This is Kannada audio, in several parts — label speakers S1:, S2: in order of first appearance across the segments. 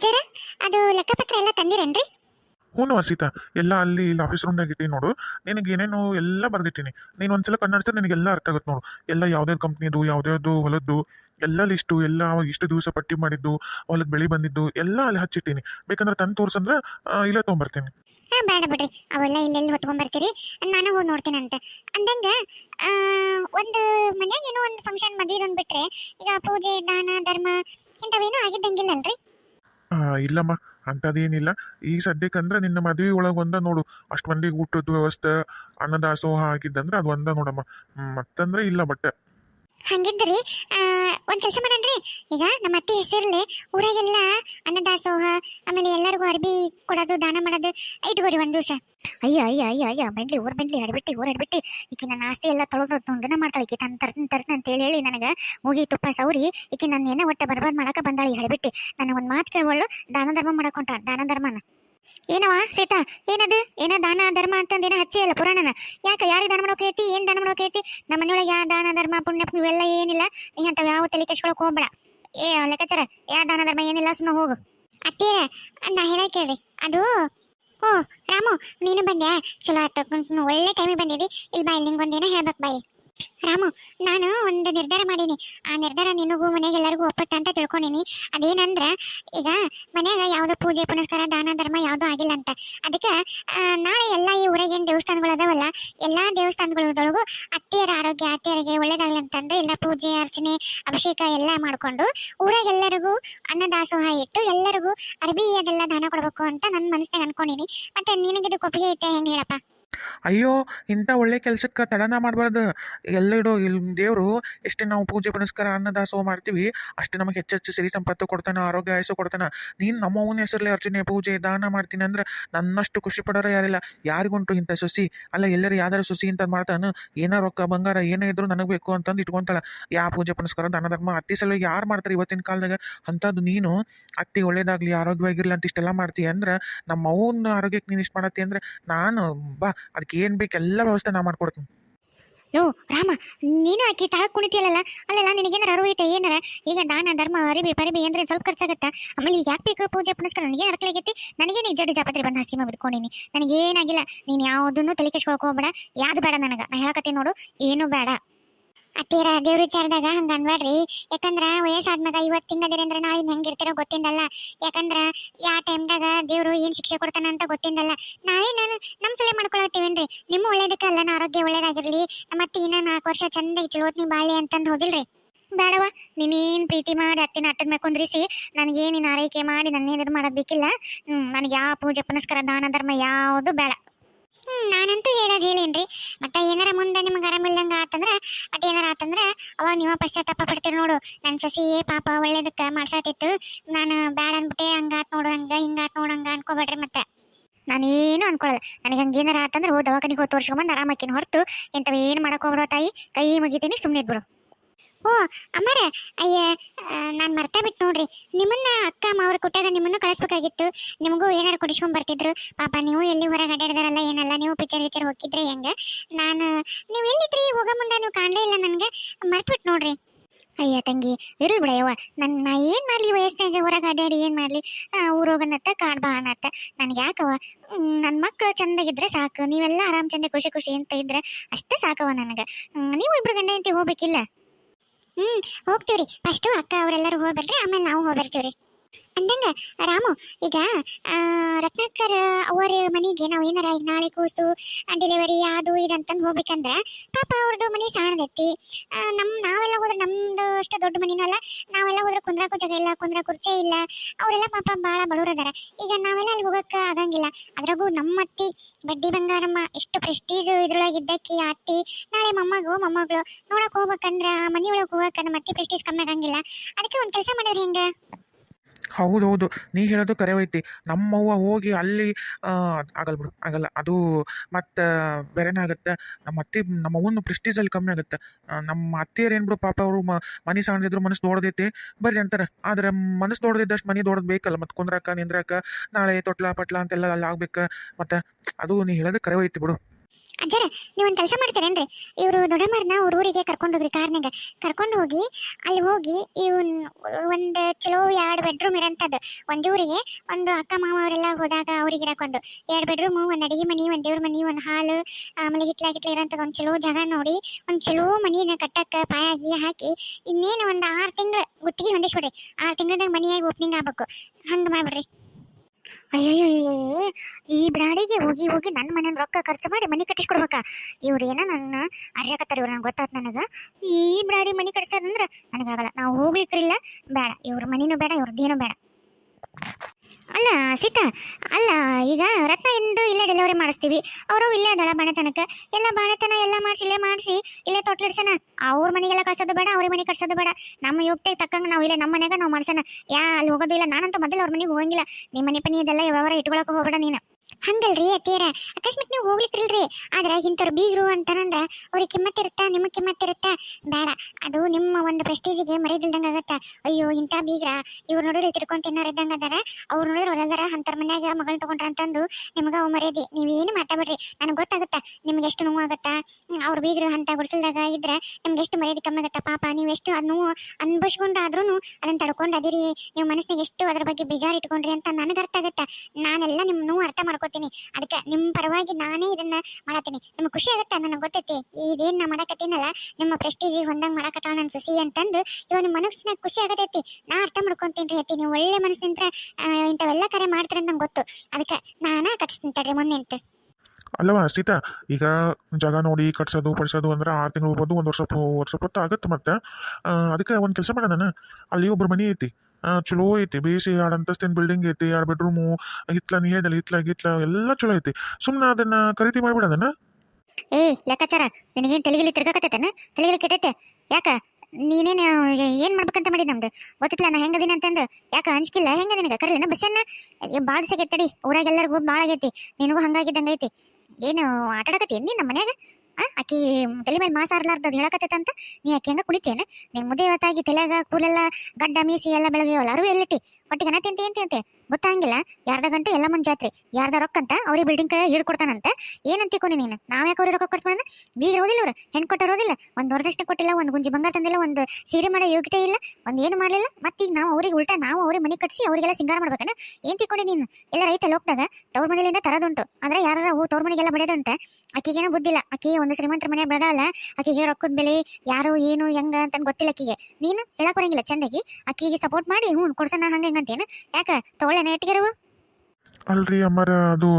S1: ಅಜ್ಜರ ಅದು ಲೆಕ್ಕಪತ್ರ ಎಲ್ಲ ತಂದಿರೇನ್ರಿ?
S2: ಹ್ಞೂ ಅಸಿತಾ ಎಲ್ಲ ಅಲ್ಲಿ ಇಲ್ಲಿ ಆಫೀಸ್ ರೂಮ್ನಾಗ ನೋಡು. ನಿನಗೆ ಏನೇನು ಎಲ್ಲ ಬರ್ದಿಟ್ಟಿನಿ. ನೀನು ಒಂದ್ಸಲ ನಿನಗೆ ನಿನಗೆಲ್ಲ ಅರ್ಥ ಆಗುತ್ತೆ ನೋಡು. ಎಲ್ಲ ಯಾವ್ದಾವ್ದು ಕಂಪ್ನಿದು ಯಾವ್ದ್ಯಾವ್ದು ಹೊಲದ್ದು ಎಲ್ಲ ಲಿಸ್ಟು ಎಲ್ಲ ಇಷ್ಟು ದಿವಸ ಪಟ್ಟಿ ಮಾಡಿದ್ದು ಹೊಲದ ಬೆಳೆ ಬಂದಿದ್ದು ಎಲ್ಲ ಅಲ್ಲಿ ಹಚ್ಚಿಟ್ಟಿನಿ. ಬೇಕಂದ್ರೆ ತಂದು ತೋರ್ಸಂದ್ರೆ ಇಲ್ಲ ತೊಗೊಂಬರ್ತೀನಿ.
S1: ಹಾಂ ಬೇಡ ಬಿಡ್ರಿ. ಅವೆಲ್ಲ ಇಲ್ಲೆಲ್ಲಿ ಹೊತ್ಕೊಂಡ್ ಬರ್ತೀರಿ ನಾನು ಹೋಗಿ ನೋಡ್ತೀನಿ ಅಂತ ಅಂದಂಗ ಒಂದು ಮನ್ಯಾಗ ಏನೋ ಒಂದು ಫಂಕ್ಷನ್ ಮದ್ವಿದೊಂದು ಬಿಟ್ರೆ ಈಗ ಪೂಜೆ ದಾನ ಧರ್ಮ ಇಂಥವೇನೂ ಆಗಿದ್ದಂಗಿಲ್ಲಲ್ರಿ?
S2: ಇಲ್ಲಮ್ಮ ಅಂಥದ್ದೇನಿಲ್ಲ ಈ ಸದ್ಯಕ್ಕಂದ್ರೆ ನಿನ್ನ ಮದುವೆ ಒಳಗೆ ಒಂದ ನೋಡು. ಅಷ್ಟು ಮಂದಿಗೆ ಊಟದ ವ್ಯವಸ್ಥೆ, ಅನ್ನದಾಸೋಹ ಆಗಿದ್ದಂದ್ರೆ ಅದು ಒಂದ ನೋಡಮ್ಮ. ಮತ್ತಂದ್ರೆ ಇಲ್ಲ ಬಟ್ಟೆ.
S1: ಹಂಗಿದ್ರಿ. ಒಂದ್ ಕೆಲಸ ರೀ ಈಗ ನಮ್ಮ ಅತ್ತಿ ಹೆಸರಲ್ಲಿ ಊರಾಗೆಲ್ಲ ಅನ್ನದಾಸೋಹ, ಆಮೇಲೆ ಎಲ್ಲರಿಗೂ ಅರ್ಬಿ ಕೊಡೋದು, ದಾನ ಮಾಡೋದು, ಇಟ್ಕೋರಿ ಒಂದು ದಿವಸ. ಅಯ್ಯ ಅಯ್ಯ ಅಯ್ಯ ಅಯ್ಯ ಬಂದ್ಲಿ ಊರು ಬಂದ್ಲಿ ಹಡ್ಬಿಟ್ಟಿ ಊರು ಹಡ್ಬಿಟ್ಟಿ ಈಕಿ ನನ್ನ ಆಸ್ತಿ ಎಲ್ಲ ತೊಳೆದು ನುಂಗನ ಮಾಡ್ತಾಳೆ. ಈಕಿ ತನ್ನ ತರ್ತನ್ ತರ್ತನ್ ಅಂತ ಹೇಳಿ ನನಗೆ ಹೋಗಿ ತುಪ್ಪ ಸೌರಿ, ಈಕಿ ನನ್ನ ಏನೋ ಒಟ್ಟೆ ಬರ್ಬಾರ್ದು ಮಾಡಕ ಬಂದಾಳಿ ಹಡ್ಬಿಟ್ಟಿ ನನಗೆ ಒಂದು ಮಾತು ಕೇಳೋಳು ದಾನ ಧರ್ಮ ಮಾಡಕ್ ಹೊಂಟ, ದಾನ ಧರ್ಮನ. ಏನವ ಸೀತಾ? ಏನದು? ಏನ ದಾನ, ಧರ್ಮ ಅಂತಂದು ಏನೋ ಹಚ್ಚಿ ಇಲ್ಲ ಪುರಾಣನ? ಯಾಕೆ, ಯಾರಿಗೆ ದಾನ ಮಾಡೋಕೈತಿ ಏನ್ ದಾನ ಮಾಡೋಕೈತಿ ನಮ್ಮ ಮನೆಯೊಳಗೆ ಯಾವ ದಾನ, ಧರ್ಮ, ಪುಣ್ಯ, ಇವೆಲ್ಲ ಏನಿಲ್ಲ. ಅಂತ ಯಾವ ತಲೆ ಕೆಸ್ಕೊಳಕ್ ಹೋಗ್ಬೇಡ. ಏ, ಲೆಕ್ಕಾಚಾರ ಯಾವ ದಾನ, ಧರ್ಮ ಏನಿಲ್ಲ ಸುಮ್ಮನೆ ಹೋಗು. ಅತ್ತೀರ, ನಾ ಹೇಳ ಕೇಳ್ರಿ. ಅದು, ಓ, ರಾಮು, ನೀನು ಬಂದ್ಯಾ? ಚಲೋ ಆತ, ಒಳ್ಳೆ ಟೈಮಿಗೆ ಬಂದಿದ್ದಿ ಇಲ್ಲಿ ಬಾಯಿ ನಿಂಗೆ ಒಂದೇನೋ ಹೇಳ್ಬೇಕು ಬಾಯಿ ರಾಮು, ನಾನು ಒಂದು ನಿರ್ಧಾರ ಮಾಡೀನಿ. ಆ ನಿರ್ಧಾರ ನಿನಗೂ ಮನೆಗೆ ಎಲ್ಲರಿಗೂ ಒಪ್ಪತ್ತ ಅಂತ ತಿಳ್ಕೊಂಡಿನಿ. ಅದೇನಂದ್ರ, ಈಗ ಮನೆಯಾಗ ಯಾವುದೋ ಪೂಜೆ, ಪುನಸ್ಕಾರ, ದಾನ, ಧರ್ಮ ಯಾವುದೂ ಆಗಿಲ್ಲ ಅಂತ. ಅದಕ್ಕೆ ನಾಳೆ ಎಲ್ಲ ಈ ಊರಾಗ ಏನು ದೇವಸ್ಥಾನಗಳು ಅದಾವಲ್ಲ, ಎಲ್ಲಾ ದೇವಸ್ಥಾನಗಳದೊಳಗೂ ಅತ್ತೆಯರ ಆರೋಗ್ಯ, ಅತ್ತೆಯರಿಗೆ ಒಳ್ಳೇದಾಗಲಿ ಅಂತಂದು ಎಲ್ಲ ಪೂಜೆ, ಅರ್ಚನೆ, ಅಭಿಷೇಕ ಎಲ್ಲ ಮಾಡ್ಕೊಂಡು ಊರಾಗ ಎಲ್ಲರಿಗೂ ಅನ್ನದಾಸೋಹ ಇಟ್ಟು ಎಲ್ಲರಿಗೂ ಅರ್ಬಿ ಅದೆಲ್ಲ ದಾನ ಕೊಡಬೇಕು ಅಂತ ನನ್ನ ಮನಸ್ಸಿನಾಗ ಅನ್ಕೊಂಡಿನಿ. ಮತ್ತೆ ನಿನಗಿದು ಕೊಪ್ಪಿಗೆ ಐತೆ ಹೆಂಗೆ ಹೇಳಪ್ಪ?
S3: ಅಯ್ಯೋ, ಇಂಥ ಒಳ್ಳೆ ಕೆಲ್ಸಕ್ಕೆ ತಡನ ಮಾಡಬಾರ್ದು. ಎಲ್ಲಿಡು ಇಲ್ಲಿ ದೇವರು, ಎಷ್ಟು ನಾವು ಪೂಜೆ ಪುನಸ್ಕಾರ ಅನ್ನದಾಸೋಹ ಮಾಡ್ತೀವಿ, ಅಷ್ಟು ನಮಗೆ ಹೆಚ್ಚೆಚ್ಚು ಸಿರಿ ಸಂಪತ್ತು ಕೊಡ್ತಾನೆ, ಆರೋಗ್ಯ ಆಯಸ್ಸು ಕೊಡ್ತಾನೆ. ನೀನು ನಮ್ಮ ಅವನ ಹೆಸರಲ್ಲಿ ಅರ್ಚನೆ ಪೂಜೆ, ದಾನ ಮಾಡ್ತೀನಿ ಅಂದ್ರೆ ನನ್ನಷ್ಟು ಖುಷಿ ಪಡೋರು ಯಾರಿಲ್ಲ. ಯಾರಿಗುಂಟು ಇಂಥ ಸೊಸಿ? ಅಲ್ಲ, ಎಲ್ಲರೂ ಯಾವ್ದಾರು ಸೊಸಿ ಇಂಥ ಮಾಡ್ತಾನೆ? ಏನೋ ರೊಕ್ಕ ಬಂಗಾರ, ಏನೇ ಇದ್ರು ನನಗೆ ಬೇಕು ಅಂತಂದು ಇಟ್ಕೊಂತಾಳ. ಯಾ ಪೂಜೆ ಪುನಸ್ಕಾರ, ದಾನ, ಧರ್ಮ, ಅತ್ತಿ ಸಲುವಾಗಿ ಯಾರು ಮಾಡ್ತಾರೆ ಇವತ್ತಿನ ಕಾಲದಾಗ? ಅಂಥದ್ದು ನೀನು, ಅತ್ತಿ ಒಳ್ಳೇದಾಗಲಿ, ಆರೋಗ್ಯವಾಗಿರ್ಲಿ ಅಂತ ಇಷ್ಟೆಲ್ಲ ಮಾಡ್ತೀಯ ಅಂದ್ರೆ ನಮ್ಮ ಅವನ ಆರೋಗ್ಯಕ್ಕೆ ನೀನು ಇಷ್ಟ ಮಾಡತ್ತಿ ಅಂದ್ರೆ, ನಾನು ಬಾ ಅದಕ್ಕೆ ಏನು ಬೇಕು ಎಲ್ಲ ವ್ಯವಸ್ಥೆ ನಾ ಮಾಡ್ಕೊಡ್ತೀನಿ.
S1: ಯೋ, ರಾಮ, ನೀನು ಆಕಿ ತಾಳಕ್ ಕುಣಿತಿಯಲ್ಲ ಅಲ್ಲೆಲ್ಲ ನಿನಗೇನಾರ ಅರಿವು ಐತೆ, ಏನಾರ? ಈಗ ದಾನ, ಧರ್ಮ ಅರಿಬಿ ಪರಿಬಿ ಅಂದ್ರೆ ಸ್ವಲ್ಪ ಖರ್ಚಾಗತ್ತಾ? ಆಮೇಲೆ ಈಗ ಯಾಕೆ ಬೇಕು ಪೂಜೆ ಪುನಸ್ಕಾರ? ನನಗೆ ಅರ್ಕಲಾಗೈತಿ ನನಗೆ ನೀ ಜಡ್ಡು ಜಾಪತ್ರೆ ಬಂದು ಹಾಸಿಗೆ ಬಿಟ್ಕೊಂಡಿನಿ ನನಗೇನಾಗಿಲ್ಲ, ನೀನು ಯಾವುದನ್ನು ತಲೆ ಕೆಸ್ಕೊಳಕ್ ಹೋಗ್ಬೇಡ. ಯಾವ್ದು ಬೇಡ ನನಗೆ? ನಾ ಹೇಳಕತ್ತೀನಿ ನೋಡು, ಏನು ಬೇಡ. ಅತ್ತೀರ ದೇವ್ರ ವಿಚಾರದಾಗ ಹಂಗ ಅನ್ಬೇಡ್ರಿ ಯಾಕಂದ್ರ ವಯಸ್ಸಾದ್ಮ್ಯಾಗ ಇವತ್ತು ತಿಂಗದಿರ ಅಂದ್ರೆ ನಾಳೆ ಹೆಂಗಿರ್ತಿರೋ ಗೊತ್ತಿಂದಲ್ಲ. ಯಾಕಂದ್ರ ಯಾ ಟೈಮ್ದಾಗ ದೇವ್ರು ಏನ್ ಶಿಕ್ಷೆ ಕೊಡ್ತಾನ ಅಂತ ಗೊತ್ತಿಂದಲ್ಲ. ನಾಳೆ ನಾನು ನಮ್ ಸಲಹೆ ಮಾಡ್ಕೊಳತ್ತೀವೇನ್ರಿ? ನಿಮ್ಮ ಒಳ್ಳೇದಕ್ಕಲ್ಲ ನಾ ಆರೋಗ್ಯ ಒಳ್ಳೇದಾಗಿರ್ಲಿ. ಮತ್ತೆ ಇನ್ನ ನಾಲ್ಕು ವರ್ಷ ಚಂದಾಗಿ ಚಲೋತ್ನಿ ಬಾಳಿ ಅಂತಂದ್ ಹೋದಿಲ್ರಿ ಬೇಡವ ನೀನೇನ್ ಪ್ರೀತಿ ಮಾಡಿ ಅತ್ತಿನ ಅಟ್ಟದ ಮೇಲೆ ಕುಂದ್ರಿಸಿ ನನಗೆ ನೀನು ಆರೈಕೆ ಮಾಡಿ, ನನ್ನೇನು ಇದು ಮಾಡೋದು ಬೇಕಿಲ್ಲ. ಹ್ಮ್, ನನಗೆ ಯಾವ ಪೂಜೆ ಪುನಸ್ಕಾರ, ದಾನ, ಧರ್ಮ ಯಾವುದು ಬೇಡ ನಾನಂತೂ ಹೇಳೋದು ಹೇಳೇನ್ರಿ. ಮತ್ತೆ ಏನಾರ ಮುಂದೆ ನಿಮ್ಗೆ ಆರಾಮಿಲ್ಲಂಗ ಆತಂದ್ರ ಏನಾರ ಆತಂದ್ರ, ಅವಾಗ ನೀವು ಪಶ್ಚಾತ್ತಾಪ ಪಡ್ತೀರಿ ನೋಡು. ನನ್ನ ಸಸಿ ಪಾಪ ಒಳ್ಳೇದಕ್ಕೆ ಮಾಡ್ಸಾತಿತ್ತು. ನಾನು ಬ್ಯಾಡ ಅಂದ್ಬಿಟ್ಟೆ ಹಂಗಾತ್ ನೋಡು, ಹಂಗ ಹಿಂಗಾತ್ ನೋಡು, ಹಂಗ ಅನ್ಕೋಬೇಡ್ರಿ ಮತ್ತೆ. ನಾನೇನು ಅನ್ಕೊಳ್ಳಲ್ಲ ನನಗೆ ಹಂಗೇನಾರ ಆತಂದ್ರೆ ಹೋದ ದವಾಖಾನಿಗೆ ಹೋಗಿ ತೋರಿಸ್ಕೊಂಬಂದು ಆರಾಮಾಕಿನ ಹೊರತು. ಇಂಥವೇನು ಹೋಗ್ಬಿಡೋ ತಾಯಿ? ಕೈ ಮುಗಿತೀನಿ ಸುಮ್ಮನೆ ಇದ್ಬಿಡು. ಓ, ಅಮ್ಮಾರ, ಅಯ್ಯ ನಾನು ಮರ್ತಾ ಬಿಟ್ಟು ನೋಡ್ರಿ. ನಿಮ್ಮನ್ನ ಅಕ್ಕ, ಮಾವ್ರ ಕೊಟ್ಟಾಗ ನಿಮ್ಮನ್ನು ಕಳಿಸ್ಬೇಕಾಗಿತ್ತು. ನಿಮಗೂ ಏನಾರು ಕುಡಿಸ್ಕೊಂಡ್ ಬರ್ತಿದ್ರು. ಪಾಪ, ನೀವು ಎಲ್ಲಿ ಹೊರಗೆ ಅಡ್ಡಾಡಿದಾರಲ್ಲ ಏನಲ್ಲ, ನೀವು ಪಿಚ್ಚರ್ ಗಿಚರ್ ಹೋಗಿದ್ರೆ ಹೆಂಗ? ನಾನು, ನೀವು ಎಲ್ಲಿದ್ರಿ? ಹೋಗೋ ಮುಂದೆ ನೀವು ಕಾಣಲೇ ಇಲ್ಲ ನನಗೆ. ಮರ್ತ್ಬಿಟ್ಟು ನೋಡ್ರಿ. ಅಯ್ಯ ತಂಗಿ, ಇರಲಿ ಬಿಡ ಯವ್ವ ನನ್ನ ನಾ ಏನು ಮಾಡಲಿ ವಯಸ್ಸಿನಾಗ ಹೊರಗೆ ಅಡ್ಡಾಡಿ ಏನು ಮಾಡಲಿ? ಊರೋಗನತ್ತ ಕಾಡ್ ಬಾ ಅನ್ನತ್ತ. ನನಗೆ ಯಾಕವ ನನ್ನ ಮಕ್ಕಳು ಚಂದಾಗಿದ್ರೆ ಸಾಕು. ನೀವೆಲ್ಲ ಆರಾಮ್ ಚಂದ ಖುಷಿ ಖುಷಿ ಅಂತ ಇದ್ರೆ ಅಷ್ಟೇ ಸಾಕವ ನನಗೆ. ನೀವು ಇಬ್ರು ಗಂಡ ಹೆಂಡತಿ ಹೋಗ್ಬೇಕಿಲ್ಲ? ಹ್ಮ್ ಹೋಗ್ತೀವ್ರಿ. ಫಸ್ಟ್ ಅಕ್ಕ ಅವರೆಲ್ಲರೂ ಹೋಗ್ಬರ್ರಿ ಆಮೇಲೆ ನಾವು ಹೋಗ್ಬರ್ತೀವ್ರಿ. ಅಂದಂಗ, ರಾಮು, ಈಗ ರತ್ನಾಕರ್ ಅವರ ಮನೆಗೆ ನಾವು ಏನಾರ ಈಗ ನಾಳೆ ಕೂಸು ಡೆಲಿವರಿ ಅದು ಇದಂತಂದು ಹೋಗ್ಬೇಕಂದ್ರ ಪಾಪ ಅವ್ರದ್ದು ಮನೆ ಸಾಣದೈತಿ. ನಮ್, ನಾವೆಲ್ಲ ಹೋದ್ರೆ ನಮ್ದು ಅಷ್ಟು ದೊಡ್ಡ ಮನಿನಲ್ಲ ನಾವೆಲ್ಲ ಹೋದ್ರೆ ಕುಂದ್ರಾಕು ಜಾಗ ಇಲ್ಲ ಕುಂದ್ರ ಕುರ್ಚೆ ಇಲ್ಲ, ಅವರೆಲ್ಲ ಪಾಪ ಭಾಳ ಬಡವರದಾರ ಈಗ ನಾವೆಲ್ಲ ಅಲ್ಲಿ ಹೋಗಕ್ಕೆ ಆಗಂಗಿಲ್ಲ. ಅದ್ರಾಗೂ ನಮ್ಮ ಅತ್ತಿ, ಬಡ್ಡಿ ಬಂಗಾರಮ್ಮ, ಎಷ್ಟು ಪ್ರೆಸ್ಟೀಜ್ ಇದ್ರೊಳಗೆ ಇದ್ದಕ್ಕಿ ಅತ್ತಿ, ನಾಳೆ ಮೊಮ್ಮಗು, ಮೊಮ್ಮಗಳು ನೋಡಕ್ ಹೋಗ್ಬೇಕಂದ್ರ, ಆ ಮನೆಯೊಳಗೆ ಹೋಗಕ್ಕೆ ನಮ್ಮ ಅತ್ತಿ ಪ್ರೆಸ್ಟೀಜ್ ಕಮ್ಮಿ ಆಗಂಗಿಲ್ಲ. ಅದಕ್ಕೆ ಒಂದು ಕೆಲಸ ಮಾಡಿದ್ರಿ ಹೆಂಗ?
S3: ಹೌದು ಹೌದು. ನೀ ಹೇಳೋದು ಕರೆ ಐತಿ ನಮ್ಮವ್ವ ಹೋಗಿ ಅಲ್ಲಿ ಆಗಲ್ಲ ಬಿಡು, ಆಗಲ್ಲ. ಅದು ಮತ್ತು ಬೇರೆನೇ ಆಗುತ್ತೆ ನಮ್ಮ ಅತ್ತೆ, ನಮ್ಮ ಅವ್ವನ ಪ್ರೆಸ್ಟೀಜಲ್ಲಿ ಕಮ್ಮಿ ಆಗುತ್ತೆ. ನಮ್ಮ ಅತ್ತಿಯರು ಏನು ಬಿಡು ಪಾಪ ಅವರು ಮನೆ ಸಾಣದಿದ್ರು ಮನಸ್ಸು ದೊಡ್ಡದೈತಿ ಬರ್ರಿ ಅಂತಾರೆ. ಆದರೆ ಮನಸ್ಸು ದೊಡ್ಡದಿದ್ದಷ್ಟು ಮನೆ ದೊಡ್ಡದು ಬೇಕಲ್ಲ. ಮತ್ತು ಕುಂದ್ರಕ್ಕ ನಿಂದ್ರಕ್ಕ ನಾಳೆ ತೊಟ್ಲ, ಪಟ್ಲ ಅಂತೆಲ್ಲ ಅಲ್ಲಿ ಆಗ್ಬೇಕು. ಮತ್ತು ಅದು ನೀ ಹೇಳೋದು ಕರೆ ಐತಿ ಬಿಡು.
S1: ಅಜ್ಜರ ನೀವೊಂದು ಕೆಲಸ ಮಾಡ್ತೀರೇನ್ರಿ? ಇವರು ದೊಡ್ಡಮ್ಮರನ್ನ ಅವ್ರ ಊರಿಗೆ ಕರ್ಕೊಂಡು ಹೋಗ್ರಿ ಕಾರ್ನಾಗ ಕರ್ಕೊಂಡು ಹೋಗಿ ಅಲ್ಲಿ ಹೋಗಿ ಇವನ್ ಒಂದು ಚಲೋ ಎರಡು ಬೆಡ್ರೂಮ್ ಇರೋಂಥದ್ದು ಒಂದು ಊರಿಗೆ ಒಂದು ಅಕ್ಕ ಮಾವ ಅವರೆಲ್ಲ ಹೋದಾಗ ಅವ್ರಿಗೆ ಇರಕ್ಕೊಂದು. ಎರಡು ಬೆಡ್ರೂಮ್ ಒಂದು ಅಡಿಗೆ ಮನಿ, ಒಂದು ದೇವ್ರ ಮನಿ, ಒಂದು ಹಾಲು, ಆಮೇಲೆ ಹಿತ್ಲ ಗಿತ್ಲ ಇರೋಂಥದ್ದು ಒಂದು ಚಲೋ ಜಾಗ ನೋಡಿ, ಒಂದು ಚಲೋ ಮನಿನ ಕಟ್ಟಕ್ಕೆ ಪಾಯಾಗಿ ಹಾಕಿ ಇನ್ನೇನು ಒಂದು ಆರು ತಿಂಗಳು ಗುತ್ತಿಗೆ ಹೊಂದಿಸ್ಬಿಡ್ರಿ. ಆರು ತಿಂಗಳದಾಗ ಮನಿಯಾಗಿ ಓಪನಿಂಗ್ ಆಗ್ಬೇಕು. ಹಂಗೆ ಮಾಡ್ಬಿಡ್ರಿ. ಅಯ್ಯಯ್ಯೋ ಈ ಬ್ರಾಡಿಗೆ ಹೋಗಿ ಹೋಗಿ ನನ್ನ ಮನೆ ರೊಕ್ಕ ಖರ್ಚು ಮಾಡಿ ಮನೆ ಕಟ್ಟಿಸ್ಕೊಡ್ಬೇಕಾ? ಇವ್ರು ಏನೋ ನನ್ನ ಅರ್ಜಕತ್ತಾರ ಇವ್ರು ನಂಗೆ ಗೊತ್ತಾತ್ ನನಗೆ. ಈ ಬ್ರಾಡಿ ಮನೆ ಕಟ್ಸೋದಂದ್ರೆ ನನಗಾಗಲ್ಲ. ನಾವು ಹೋಗ್ಲಿಕ್ಕಿಲ್ಲ ಬೇಡ. ಇವ್ರ ಮನಿನೂ ಬೇಡ ಇವ್ರದ್ದೇನೂ ಬೇಡ. ಅಲ್ಲ, ಸೀತಾ, ಅಲ್ಲ, ಈಗ ರತ್ನ ಎಂದು ಇಲ್ಲೇ ಡೆಲಿವರಿ ಮಾಡಿಸ್ತೀವಿ. ಅವರು ಇಲ್ಲೇ ದಳ ಬಾಣತನಕ ಎಲ್ಲ ಬಾಣತನ ಎಲ್ಲ ಮಾಡಿಸಿ, ಇಲ್ಲೇ ಮಾಡಿಸಿ, ಇಲ್ಲೇ ತೊಟ್ಲಿಡ್ಸೋಣ. ಅವ್ರ ಮನೆಗೆಲ್ಲ ಕಳ್ಸೋದು ಬೇಡ, ಅವ್ರ ಮನೆಗೆ ಕಳ್ಸೋದು ಬೇಡ. ನಮ್ಮ ಯುಕ್ತಿಗೆ ತಕ್ಕಂಗೆ ನಾವು ಇಲ್ಲೇ ನಮ್ಮ ಮನೆಗೆ ನಾವು ಮಾಡ್ಸೋಣ. ಯಾ, ಅಲ್ಲಿ ಹೋಗೋದು ಇಲ್ಲ. ನಾನಂತೂ ಮೊದಲು ಅವ್ರ ಮನೆಗೆ ಹೋಗಂಗಿಲ್ಲ. ನಿಮ್ಮ ಮನೆ ಪನಿ ಇದೆಲ್ಲ ವ್ಯವಹಾರ ಇಟ್ಕೊಳಕ್ಕೆ ಹೋಗಬೇಡ ನೀನು. ಹಂಗಲ್ರಿ ಅತ್ತೀರ ಅಕಸ್ಮಾತ್ ನೀವು ಹೋಗ್ಲಿಕ್ಕಿಲ್ರಿ ಆದ್ರೆ ಇಂಥವ್ರು ಬೀಗರು ಅಂತಂದ್ರೆ ಅವ್ರಿಗೆ ಕಿಮ್ಮತ್ತಿರುತ್ತಾ ನಿಮಗೆ ಕಿಮ್ಮತ್ತಿರುತ್ತಾ ಬೇಡ. ಅದು ನಿಮ್ಮ ಒಂದು ಪ್ರೆಸ್ಟೀಜಿಗೆ ಮರೆದಿಲ್ದಂಗೆ ಆಗತ್ತ? ಅಯ್ಯೋ, ಇಂಥ ಬೀಗ್ರ ಇವ್ರು ನೋಡಿದ್ರೆ ತಿರ್ಕೊಂಡು ತಿನ್ನೋರು ಇದ್ದಂಗೆ ಅದಾರ? ಅವ್ರು ನೋಡಿದ್ರೆ ಹೊಲದಾರ ಅಂತರ ಮನ್ಯಾಗ ಮಗಳನ್ನ ತಗೊಂಡ್ರ ಅಂತಂದು ನಿಮ್ಗೆ ಅವು ಮರ್ಯಾದಿ. ನೀವೇನು ಮಾತಾಡ್ಬೇಡ್ರಿ ನನಗೆ ಗೊತ್ತಾಗುತ್ತೆ? ನಿಮ್ಗೆ ಎಷ್ಟು ನೋವು ಆಗುತ್ತಾ? ಅವ್ರು ಬೀಗ್ರು ಅಂತ ಗುಡಿಸಲ್ದಾಗ ಇದ್ರೆ ನಿಮ್ಗೆ ಎಷ್ಟು ಮರ್ಯಾದೆ ಕಮ್ಮಿ ಆಗುತ್ತೆ? ಪಾಪ, ನೀವು ಎಷ್ಟು ನೋವು ಅನ್ಭವಿಸ್ಕೊಂಡಾದ್ರೂ ಅದನ್ನ ತಡ್ಕೊಂಡು ಅದಿರಿ. ನೀವು ಮನಸ್ಸಿನಾಗ ಎಷ್ಟು ಅದ್ರ ಬಗ್ಗೆ ಬೇಜಾರು ಇಟ್ಕೊಂಡ್ರಿ ಅಂತ ನನಗೆ ಅರ್ಥ ಆಗುತ್ತೆ? ನಾನೆಲ್ಲ ನಿಮ್ಮ ನೋವು ಅರ್ಥ ಮಾಡ್ಕೋತೀನಿ ಅದಕ್ಕೆ ನಿಮ್ಮ ಪರವಾಗಿ ನಾನೇ ಇದನ್ನ ಮಾಡತ್ತೀನಿ. ನಿಮ್ಗೆ ಖುಷಿ ಆಗುತ್ತೆ? ನನಗೆ ಗೊತ್ತೈತಿ. ಇದೇನ್ ನಾ ಮಾಡಕತ್ತೀನಲ್ಲ ನಿಮ್ಮ ಪ್ರೆಸ್ಟೀಜಿಗೆ ಹೊಂದಂಗ್ ಮಾಡಕತ್ತಾಳ ನನ್ನ ಸುಸಿ ಅಂತಂದು ಇವಾಗ ಮನಸ್ಸಿನ ಖುಷಿ ಆಗತೈತಿ. ನಾ ಅರ್ಥ ಮಾಡ್ಕೊಂತೀನಿ ಅತ್ತಿ. ನೀವು ಒಳ್ಳೆ ಮನಸ್ಸಿನಿಂದ ಇಂಥವೆಲ್ಲ ಕರೆ ಮಾಡ್ತಾರೆ ಅಂತ ನಂಗೆ ಗೊತ್ತು. ಅದಕ್ಕೆ ನಾನ ಕಟ್ಸ್ತೀನಿ ತಡ್ರಿ ಮೊನ್ನೆ ಅಂತ.
S2: ಅಲ್ಲವ ಸೀತಾ, ಈಗ ಜಾಗ ನೋಡಿ ಕಟ್ಸೋದು, ಪಡಿಸೋದು ಅಂದ್ರೆ ಆರು ತಿಂಗಳು ಹೋಗ್ಬೋದು, ಒಂದು ವರ್ಷ ವರ್ಷ ಹೊತ್ತು ಆಗತ್ತೆ ಮತ್ತೆ. ಅದಕ್ಕೆ ಒಂದು ಕೆಲಸ ಮಾಡೋಣ ಅಲ್ಲಿ ಒಬ್ರು ಮನೆ ಐತಿ. ಚಲೋ ಐತಿ. ಬೇಸಿ ಎರಡು ಅಂತಸ್ತಿನ ಬಿಲ್ಡಿಂಗ್ ಐತಿ, ಎರಡು ಬೆಡ್ರೂಮು ಹಿತ್ಲ ನೀ ಹೇಳ್ದಲ್ಲ ಹಿತ್ಲ ಗಿತ್ಲ ಎಲ್ಲ ಚಲೋ ಐತಿ. ಸುಮ್ಮನೆ ಅದನ್ನ ಖರೀದಿ ಮಾಡ್ಬಿಡೋದನ್ನ
S1: ಏ, ಲೆಕ್ಕಾಚಾರ. ನಿನಗೇನು ತಲೆಗಿಲಿ ತಿರ್ಗಾಕತ್ತೈತೇನ? ತಲೆಗಿಲಿ ಕೆಟ್ಟೈತೆ? ಯಾಕ? ನೀನೇನು ಏನ್ ಮಾಡ್ಬೇಕಂತ ಮಾಡಿ ನಮ್ದು? ಗೊತ್ತಿಲ್ಲ ನಾ ಹೆಂಗದಿನ ಅಂತಂದು. ಯಾಕ ಹಂಚ್ಕಿಲ್ಲ ಹೆಂಗ ನಿನಗೆ? ನಾ ಬಸ್ಸನ್ನ? ಭಾಳ ದಿವಸ ತಡಿ. ಊರಾಗ ಎಲ್ಲರಿಗೂ ಭಾಳ ಆಗೈತಿ. ನಿನಗೂ ಹಂಗಾಗಿದ್ದಂಗೆ ಐತಿ ಏನು, ಆಟಾಡಕತ್ತಿ? ಏನು ನಮ್ಮ ಮನ್ಯಾಗ? ಆಕಿ ತಲೆ ಮೇಲೆ ಮಾಸ ಆರ್ಲಾರ್ದದ್ ಹೇಳಕತ್ತೈತಂತ ನೀ ಆಕಿ ಹಂಗ ಕುಣಿತೇನೆ? ನಿನ್ ಮುದ್ದೆ ಇವತ್ತಾಗಿ ತಲೆಯಾಗ ಕೂಲೆಲ್ಲ ಗಡ್ಡ ಮೀಸಿ ಎಲ್ಲ ಬೆಳಗ್ಗೆವಲ್ಲ ಅರಿವೆ ಎಲ್ಲಿಟ್ಟಿ? ಒಟ್ಟಿಗೆ ಅನ್ನ ತಿಂತಿ, ಏನ್ ತಿಂತೆ? ಗೊತ್ತಾಗಿಲ್ಲ ಯಾರ್ದ ಗಂಟೆ ಎಲ್ಲ ಮುಂದೆ ಜಾತ್ರೆ. ಯಾರ್ದ ರೊಕ್ಕ ಅಂತ ಅವ್ರಿಗೆ ಬಿಲ್ಡಿಂಗ್ ಕಡೆ ಹೀರ್ ಕೊಡ್ತಾನಂತ. ಏನಂತ ತಿಳ್ಕೊಂಡಿ ನೀನು? ನಾವ್ ಯಾಕೆ ಅವ್ರಿಗೆ ರೊಕ್ಕ ಕೊಡ್ತಾನೆ ಬೀಗ ಓದಿಲ್ಲ ಅವ್ರು. ಹೆಣ್ ಕೊಟ್ಟರು ಹೋದಿಲ್ಲ. ಒಂದು ವರದಕ್ಷಿಣೆ ಕೊಟ್ಟಿಲ್ಲ, ಒಂದು ಗುಂಜಿ ಬಂಗಾರ ತಂದಿಲ್ಲ, ಒಂದು ಸೀರೆ ಮಾಡೋ ಯೋಗ್ಯತೆ ಇಲ್ಲ, ಒಂದು ಏನು ಮಾಡಲಿಲ್ಲ. ಮತ್ತೆ ಈಗ ನಾವು ಅವ್ರಿಗೆ ಉಲ್ಟಾ, ನಾವು ಅವ್ರಿಗೆ ಮನೆ ಕಟ್ಸಿ ಅವರಿಗೆಲ್ಲ ಸಿಂಗಾರ ಮಾಡ್ಬೇಕನ ಏನ್ ತಿಳ್ಕೊಂಡಿ ನೀನು? ಎಲ್ಲ ರೈತ ಲೋಕದಾಗ ತವ್ರ ಮನೆಯಿಂದ ತರದುಂಟು. ಅಂದ್ರೆ ಯಾರ ತವ್ರ ಮನೆಗೆಲ್ಲ ಬಡಿಯೋದಂತೆ ಆಕಿಗೇನೋ ಬುದ್ಧಿಲ್ಲ ಆಕಿ ಒಂದು ಶ್ರೀಮಂತರ ಮನೆ ಬೆಳೆದಾಳ ಆಕಿಗೆ ರೊಕ್ಕದ ಬೆಲೆ, ಯಾರು, ಏನು, ಹೆಂಗ ಅಂತ ಗೊತ್ತಿಲ್ಲ ಆಕಿಗೆ. ನೀನು ಹೇಳಕ್ ಬರಂಗಿಲ್ಲ ಚಂದಾಗಿ. ಆಕಿಗೆ ಸಪೋರ್ಟ್ ಮಾಡಿ, ಹ್ಞೂ ಕೊಡ್ಸೋಣ ಹಂಗ ಹಿಂಗಂತೇನು ಯಾಕ ತಗೊಳ್ಳೇನ ಎಟ್ಟಿಗೆರವು
S2: ಅಲ್ರಿ ಅಮ್ಮರ ಅದು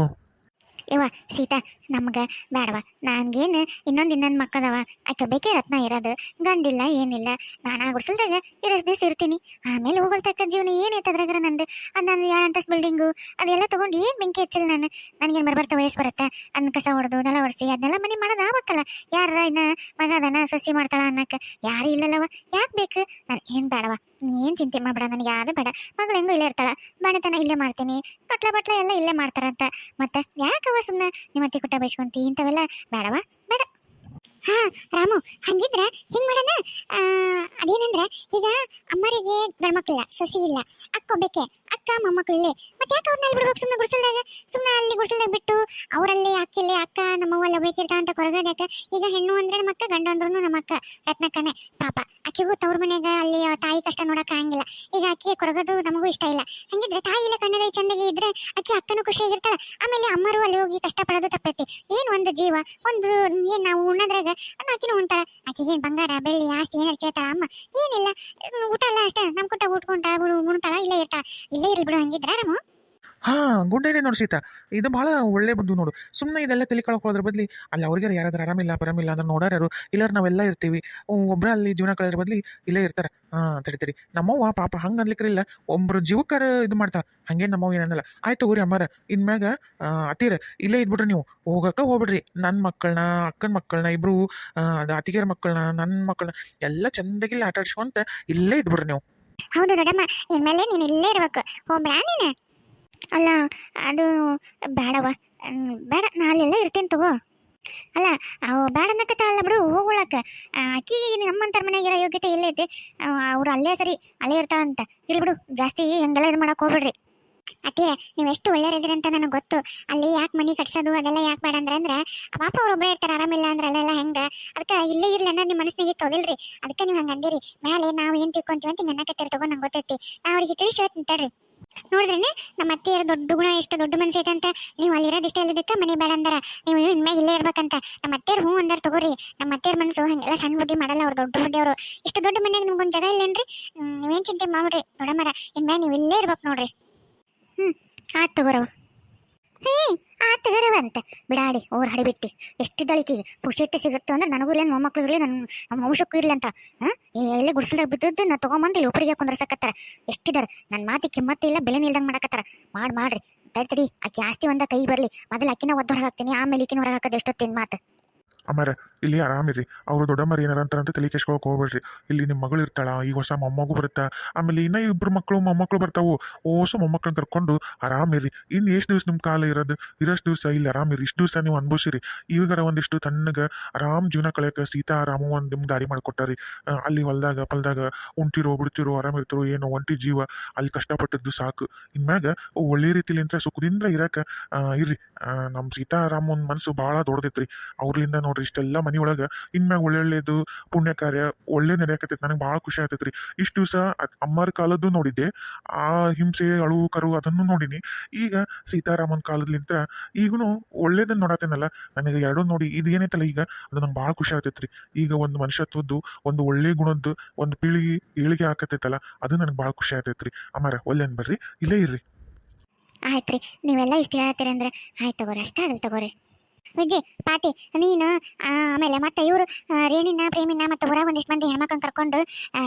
S1: ಇವ ಸೀತಾ ನಮ್ಗೆ ಬೇಡವ ನನಗೇನು ಇನ್ನೊಂದು ಇನ್ನೊಂದು ಮಕ್ಕದವ ಆಕೆ ಬೇಕೇ ರತ್ನ ಇರೋದು. ಗಂಡಿಲ್ಲ, ಏನಿಲ್ಲ. ನಾನು ಗುಡ್ಸಲ್ದಾಗ ಇರಷ್ಟು ದಿವಸ ಇರ್ತೀನಿ. ಆಮೇಲೆ ಹೋಗಲ್ತಕ್ಕ ಜೀವನ. ಏನೈತೆ ಅದ್ರಾಗ ನಂದು? ಅದು ನಾನು ಎರಡು ಅಂತಸ್ ಬಿಲ್ಡಿಂಗು ಅದೆಲ್ಲ ತೊಗೊಂಡು ಏನು ಬೆಂಕಿ ಹಚ್ಚಿಲ್ಲ ನಾನು? ನನಗೇನು ಬರ್ಬರ್ತಾ ವಯಸ್ಸು ಬರುತ್ತೆ? ಅದನ್ನ ಕಸ ಹೊಡೆದು, ನೆಲ ಒರೆಸಿ ಅದನ್ನೆಲ್ಲ ಮನೆ ಮಾಡೋದು ಆಗ್ಬೇಕಲ್ಲ ಯಾರ ಇನ್ನ ಮಗ ಅದನ್ನ ಸೊಸಿ ಮಾಡ್ತಾಳ ಅನ್ನಕ್ಕೆ ಯಾರು ಇಲ್ಲಲ್ಲವ ಯಾಕೆ ಬೇಕು? ನಾನು ಏನು ಬೇಡವ ಏನು ಚಿಂತೆ ಮಾಡಬೇಡ. ನನಗೆ ಯಾರು ಬೇಡ. ಮಗಳು ಹೆಂಗೂ ಇಲ್ಲೇ ಇರ್ತಾಳ. ಬಾಣತನ ಇಲ್ಲೇ ಮಾಡ್ತೀನಿ. ತೊಟ್ಲ ಬಟ್ಲ ಎಲ್ಲ ಇಲ್ಲೇ ಮಾಡ್ತಾರಂತ. ಮತ್ತೆ ಯಾಕವ ಸುಮ್ಮನೆ ನಿಮ್ಮ ಅತ್ತಿ ಬೈಸ್ಕೊಂತಿ ಇಂಥವೆಲ್ಲ ಬೇಡವಾ? ಬೇಡ. ಹಾ, ರಾಮು, ಹಂಗಿದ್ರೆ ಹಿಂಗ್ ಮಾಡೋಣ? ಅದೇನಂದ್ರೆ ಈಗ ಅಮ್ಮರಿಗೆ ಗಂಡ್ಮಕ್ಳಿಲ್ಲ, ಸೊಸಿ ಇಲ್ಲ ಅಕ್ಕೋಬೇಕೆ ಅಕ್ಕ, ಮೊಮ್ಮಕ್ಳು ಇಲ್ಲೇ. ಮತ್ತೆ ಯಾಕೆ ಅವ್ರನ್ನ ಅಲ್ಲಿ ಬಿಡ್ಬೇಕು? ಸುಮ್ಮನೆ ಗುಡ್ಸಲ್ದಾಗ ಸುಮ್ಮನೆ ಅಲ್ಲಿ ಗುಡ್ಸಲ್ದಾಗ ಬಿಟ್ಟು ಅವರಲ್ಲಿ ಅಕ್ಕಿಲ್ಲೇ ಅಕ್ಕ, ನಮ್ಮವ್ವ ಬೇಕಿರ್ತಾ ಅಂತ ಕೊರಗೋದಕ್ಕೆ ಈಗ ಹೆಣ್ಣು ಅಂದ್ರೆ ನಮ್ಮ ಅಕ್ಕ, ಗಂಡು ಅಂದ್ರೂ ನಮ್ಮ ಅಕ್ಕ. ರತ್ನಕ್ಕನೆ. ಪಾಪ. ಅಕ್ಕಿಗೂ ತವ್ರ ಮನೆಯಾಗ ಅಲ್ಲಿ ತಾಯಿ ಕಷ್ಟ ನೋಡಕ್ ಆಗಂಗಿಲ್ಲ. ಈಗ ಅಕ್ಕಿಗೆ ಕೊರಗೋದು ನಮಗೂ ಇಷ್ಟ ಇಲ್ಲ. ಹಂಗಿದ್ರೆ ತಾಯಿ ಇಲ್ಲ ಕಣ್ಣದ ಚಂದಗೆ ಇದ್ರೆ ಅಕ್ಕಿ ಅಕ್ಕನೂ ಖುಷಿಯಾಗಿರ್ತಾಳ ಆಮೇಲೆ ಅಮ್ಮರು ಅಲ್ಲಿ ಹೋಗಿ ಕಷ್ಟ ಪಡೋದು ತಪ್ಪೈತಿ. ಏನ್ ಒಂದು ಜೀವ? ಒಂದು ಏನ್ ನಾವು ಉಣ್ಣದ್ರಾಗ ಒಂದ್ ಅಕ್ಕಿನೂ ಉಣ್ತಾಳ. ಅಕ್ಕಿಗೆ ಬಂಗಾರ, ಬೆಳ್ಳಿ, ಆಸ್ತಿ ಏನಾರು ಕೇಳ್ತಾಳ ಅಮ್ಮ? ಏನಿಲ್ಲ. ಊಟ ಎಲ್ಲ ಅಷ್ಟೇ. ನಮ್ ಕೊಟ್ಟ ಉಟ್ಕೊಂತ ಉಣ್ತಾಳ? ಇಲ್ಲ ಇರ್ತಾಳ? ಇಲ್ಲೇ ಇರ್ಲಿ ಬಿಡು ಹಂಗಿದ್ರ ರಾಮು
S3: ಹಾ ಗುಡ್ ಐಡಿಯಾ ನೋಡು ಸೀತಾ. ಇದು ಬಹಳ ಒಳ್ಳೆ ಬುದ್ಧಿ ನೋಡು. ಸುಮ್ಮನೆ ಇದೆಲ್ಲ ತಲೆ ಕಳ್ಕೊಳ್ಳೋದ್ರ ಬದ್ಲಿ ಅಲ್ಲಿ ಅವ್ರಿಗೆ ಯಾರಾದ್ರೂ ಆರಾಮಿಲ್ಲ ಪರಮಿಲ್ಲ ಅಂದ್ರೆ ನೋಡಾರು ಇಲ್ಲಾರ ನಾವೆಲ್ಲ ಇರ್ತೀವಿ. ಒಬ್ಬರ ಅಲ್ಲಿ ಜೀವನ ಕಳೆದ್ರ ಬದ್ಲಿ ಇಲ್ಲೇ ಇರ್ತಾರ. ಹಾ ತಡಿ ನಮ್ಮವ್ವ ಪಾಪ ಹಂಗ ಅನ್ಲಿಕ್ಕಿಲ್ಲ ಒಬ್ರು ಜೀವಕ್ಕಾರ ಇದು ಮಾಡ್ತಾರ ಹಂಗೆ ನಮ್ಮವ್ ಏನನ್ನಲ್ಲ. ಆಯ್ತು ಊರಿ ಅಮ್ಮಾರ. ಇನ್ಮ್ಯಾಗ ಆ, ಅತ್ತೀರ ಇಲ್ಲೇ ಇದ್ಬಿಡ್ರಿ ನೀವು. ಹೋಗಕ್ಕ ಹೋಗ್ಬಿಡ್ರಿ. ನನ್ನ ಮಕ್ಕಳನ್ನ ಅಕ್ಕನ ಮಕ್ಕಳನ್ನ ಇಬ್ರು ಅದು ಅತ್ತಿಗೆರ ಮಕ್ಕಳನ್ನ ನನ್ನ ಮಕ್ಕಳನ್ನ ಎಲ್ಲ ಚಂದಾಗಿಲ್ಲ ಆಟಾಡ್ಸ್ಕೊಂತ ಇಲ್ಲೇ ಇದ್ಬಿಡ್ರಿ ನೀವು.
S1: ಹೌದು ದೊಡ್ಡಮ್ಮ, ಇನ್ಮೇಲೆ ನೀನು ಇಲ್ಲೇ ಇರ್ಬೇಕು. ಹೋಗ್ಬೇಡ ನೀನು. ಅಲ್ಲ, ಅದು ಬೇಡವ ಬೇಡ, ನಾ ಅಲ್ಲೆಲ್ಲ ಇರ್ತೀನಿ ತಗೋ. ಅಲ್ಲ, ಅವು ಬೇಡ ಅನ್ನಕತ್ತಾಳಲ್ಲ ಬಿಡು, ಹೋಗೋಳಕ್ಕೆ. ಆಕಿ ನಮ್ಮಂತರ ಮನೆಯಾಗಿರೋ ಯೋಗ್ಯತೆ ಎಲ್ಲೈತಿ ಅವ್ರು ಅಲ್ಲೇ ಸರಿ, ಅಲ್ಲೇ ಇರ್ತಾಳಂತ. ಇಲ್ಲಿ ಬಿಡು, ಜಾಸ್ತಿ ಹಂಗೆಲ್ಲ ಇದು ಮಾಡೋಕೆ ಹೋಗ್ಬೇಡ್ರಿ. ಅತ್ತೀರ ನೀವು ಎಷ್ಟು ಒಳ್ಳೆಯರಿದ್ರಿ ಅಂತ ನನಗೆ ಗೊತ್ತು. ಅಲ್ಲಿ ಯಾಕೆ ಮನೆ ಕಟ್ಸೋದು, ಅದೆಲ್ಲ ಯಾಕೆ ಬೇಡ ಅಂದ್ರೆ ಅಂದ್ರೆ ಪಾಪ ಅವ್ರು ಒಬ್ಬ ಇರ್ತಾರೆ, ಆರಾಮಿಲ್ಲ ಅಂದ್ರೆ ಅಲ್ಲೆಲ್ಲ ಹೆಂಗ? ಅದಕ್ಕೆ ಇಲ್ಲೇ ಇರಲಿ ಅನ್ನೋದು ನಿಮ್ಮ ಮನಸ್ಸಿನಾಗೆ ತೊದಿಲ್ರಿ. ಅದಕ್ಕೆ ನೀವು ಹಂಗೆ ಅಂದಿರಿ. ಮೇಲೆ ನಾವು ಏನು ತಿಳ್ಕೊಂತೀವಿ ಅಂತ ಹಿಂಗೆ ಅನ್ನಕತ್ತೀರಿ ತಗೋ ನಂಗೆ ಗೊತ್ತೈತಿ. ನಾ ಅವ್ರಿಗೆ ತಿಳಿಸಿ ಹೇಳ್ತೀನಿ ನೋಡ್ರೇನೆ ನಮ್ಮ ಅತ್ತೆಯರ ದೊಡ್ಡ ಗುಣ, ಎಷ್ಟು ದೊಡ್ಡ ಮನಸ್ಸು ಐತೆ ಅಂತ. ನೀವು ಅಲ್ಲಿರೋದು ಇಷ್ಟ ಇಲ್ಲದಕ್ಕೆ ಮನೆ ಬೇಡ ಅಂದಾರ. ನೀವು ಇನ್ಮೇಲೆ ಇಲ್ಲೇ ಇರ್ಬೇಕಂತ. ನಮ್ಮ ಅತ್ತೆಯರ್ ಹ್ಞೂ ಅಂದಾರ ತಗೋರಿ. ನಮ್ಮ ಅತ್ತೆಯರ ಮನಸ್ಸು ಹಂಗೆಲ್ಲ ಸಣ್ಣ ಬುದ್ಧಿ ಮಾಡಲ್ಲ ಅವ್ರು ದೊಡ್ಡ ಬುದ್ಧಿ ಅವರು ಇಷ್ಟು ದೊಡ್ಡ ಮನೆಯಾಗ ನಿಮ್ಗೊಂದು ಜಾಗ ಇಲ್ಲೇನ್ರಿ? ನೀವೇನು ಚಿಂತೆ ದೊಡ್ಡ ಮರ ಇನ್ಮೇಲೆ ನೀವು ಇಲ್ಲೇ ಇರ್ಬೇಕು ನೋಡ್ರಿ. ಆತ್ ತಗೋರವ ಹೇ ಆ ತಗೋರವ ಅಂತ. ಬಿಡಾಡಿ, ಓರ್ ಹಡಿಬಿಟ್ಟಿ. ಎಷ್ಟು ದಳಿಕೆ ಪುಷಿಟ್ಟು ಸಿಗುತ್ತೋ ಅಂದ್ರೆ ನನಗೂ ಇಲ್ಲ ಮೊಮ್ಮಕ್ಳು ಇರಲಿ ನನ್ನ ನಮ್ಮ ವಂಶಕ್ಕೂ ಇರಲಿ ಅಂತ. ಹಾಂ ಎಲ್ಲ ಗುಡ್ಸಲ್ದಾಗ ಬಿದ್ದದ್ದು ನಾ ತೊಗೊಂಬಂದು ಇಲ್ಲಿ ಒಬ್ಬರಿಗೆ ಕುಂದ್ರಸಕತ್ತಾರ. ಎಷ್ಟಿದಾರ. ನನ್ನ ಮಾತಿ ಕಿಮ್ಮತ್ತೆ ಇಲ್ಲ ಬೆಲೆ ನಿಲ್ದಂಗೆ ಮಾಡಕತ್ತಾರ. ಮಾಡಿ, ಮಾಡ್ರಿ. ತಡಿ ತಡಿ. ಆಕೆ ಆಸ್ತಿ ಒಂದ ಕೈ ಬರಲಿ. ಮೊದಲು ಅಕ್ಕಿನ ಒದ್ದು ಹೊರಗೆ ಹಾಕ್ತೀನಿ, ಆಮೇಲೆ ಈಕಿನ ಹೊರಗೆ ಹಾಕೋದು ಎಷ್ಟೊತ್ತಿನ ಮಾತು.
S2: ಅಮ್ಮಾರ, ಇಲ್ಲಿ ಆರಾಮಿರಿ ಅವರು ದೊಡ್ಡಮ್ಮರು ಏನಾರ ಅಂತಾರಂತ ತಲೆ ಕೆಸ್ಕೊಳಕ್ ಹೋಗ್ಬೇಡ್ರಿ. ಇಲ್ಲಿ ನಿಮ್ಮ ಮಗಳು ಇರ್ತಾಳ ಈಗ ಹೊಸ ಮೊಮ್ಮಗು ಬರುತ್ತಾ? ಆಮೇಲೆ ಇನ್ನ ಇಬ್ರು ಮಕ್ಕಳು ಮೊಮ್ಮಕ್ಕಳು ಬರ್ತಾವು. ಓಸು ಮೊಮ್ಮಕ್ಕಳನ್ನ ಕರ್ಕೊಂಡು ಆರಾಮಿರಿ ಇನ್ನು ಎಷ್ಟು ದಿವಸ ನಿಮ್ಮ ಕಾಲ ಇರೋದು? ಇರೋಷ್ಟು ದಿವಸ ಇಲ್ಲಿ ಆರಾಮಿರಿ ಇಷ್ಟು ದಿವಸ ನೀವು ಅನುಭವಿಸಿರಿ. ಈಗಾರ ಒಂದಿಷ್ಟು ತಣ್ಣಗೆ ಆರಾಮ್ ಜೀವನ ಕಳೆಯೋಕೆ ಸೀತಾ ರಾಮ ಒಂದು ನಿಮ್ಗೆ ದಾರಿ ಮಾಡಿಕೊಟ್ಟಾರಿ. ಅಲ್ಲಿ ಹೊಲದಾಗ, ಪಲ್ದಾಗ ಉಂಟಿರೋ ಬಿಡ್ತಿರೋ, ಆರಾಮಿರ್ತಿರೋ ಏನೋ ಒಂಟಿ ಜೀವ. ಅಲ್ಲಿ ಕಷ್ಟಪಟ್ಟದ್ದು ಸಾಕು. ಇನ್ಮ್ಯಾಗ ಒಳ್ಳೆ ರೀತಿಲಿಂತ ಸುಖದಿಂದ ಇರಕ್ಕೆ ಇರ್ರಿ. ಇರ್ರಿ ಸೀತಾ ನಮ್ಮ ಒಂದು ಮನಸ್ಸು ಭಾಳ ದೊಡ್ಡದೈತ್ರಿ. ಅವ್ರಲಿಂದ ನೋಡ್ರಿ, ಇಷ್ಟೆಲ್ಲ ಮನಿ ಒಳಗ ಇನ್ಮ್ಯಾಗ ಒಳ್ಳೊಳ್ಳೆದು ಪುಣ್ಯ ಕಾರ್ಯ ಒಳ್ಳೆ ನಡೆಯಕತ್ತೈತಿ ನನಗೆ ಭಾಳ ಖುಷಿ ಆಗ್ತೈತ್ರಿ. ಇಷ್ಟು ದಿವಸ ಅಮ್ಮರ ಕಾಲದ್ದು ನೋಡಿದ್ದೆ, ಆ ಹಿಂಸೆ, ಅಳು, ಕರು ಅದನ್ನು ನೋಡಿನಿ. ಈಗ ಸೀತಾರಾಮನ್ ಕಾಲದ್ಲಿಂತ ಈಗನು ಒಳ್ಳೇದನ್ನ ನೋಡತ್ತೇನಲ್ಲ ನನಗೆ ಎರಡೂ ನೋಡಿ ಇದು ಏನೈತಲ್ಲ ಈಗ, ಅದು ನಂಗೆ ಭಾಳ ಖುಷಿ ಆಗ್ತೈತ್ರಿ. ಈಗ ಒಂದು ಮನುಷ್ಯತ್ವದ್ದು, ಒಂದು ಒಳ್ಳೆ ಗುಣದ್ದು, ಒಂದು ಪೀಳಿಗೆ ಏಳಿಗೆ ಹಾಕತ್ತೈತಲ್ಲ, ಅದು ನನಗೆ ಭಾಳ ಖುಷಿ ಆಗ್ತೈತ್ರಿ. ಅಮ್ಮಾರ ಒಳ್ಳೆನ್ ಬರ್ರಿ? ಇಲ್ಲೇ ಇರ್ರಿ.
S1: ಆಯ್ತ್ರಿ, ನೀವೆಲ್ಲ ಇಷ್ಟು ಹೇಳ್ತೀರಿ ಅಂದ್ರೆ, ಆಯ್ತು ತಗೋರಿ, ಅಷ್ಟೇ ಆಗಲಿ ತಗೋರಿ. ವಿಜಿ ಪಾತಿ, ನೀನು ಆಮೇಲೆ ಮತ್ತೆ ಇವರು ರೇಣಿನ, ಪ್ರೇಮಿನ ಮತ್ತೆ ಊರಾಗ ಒಂದಿಷ್ಟು ಮಂದಿ ಹೆಣ್ಮಕ್ಳನ್ನ ಕರ್ಕೊಂಡು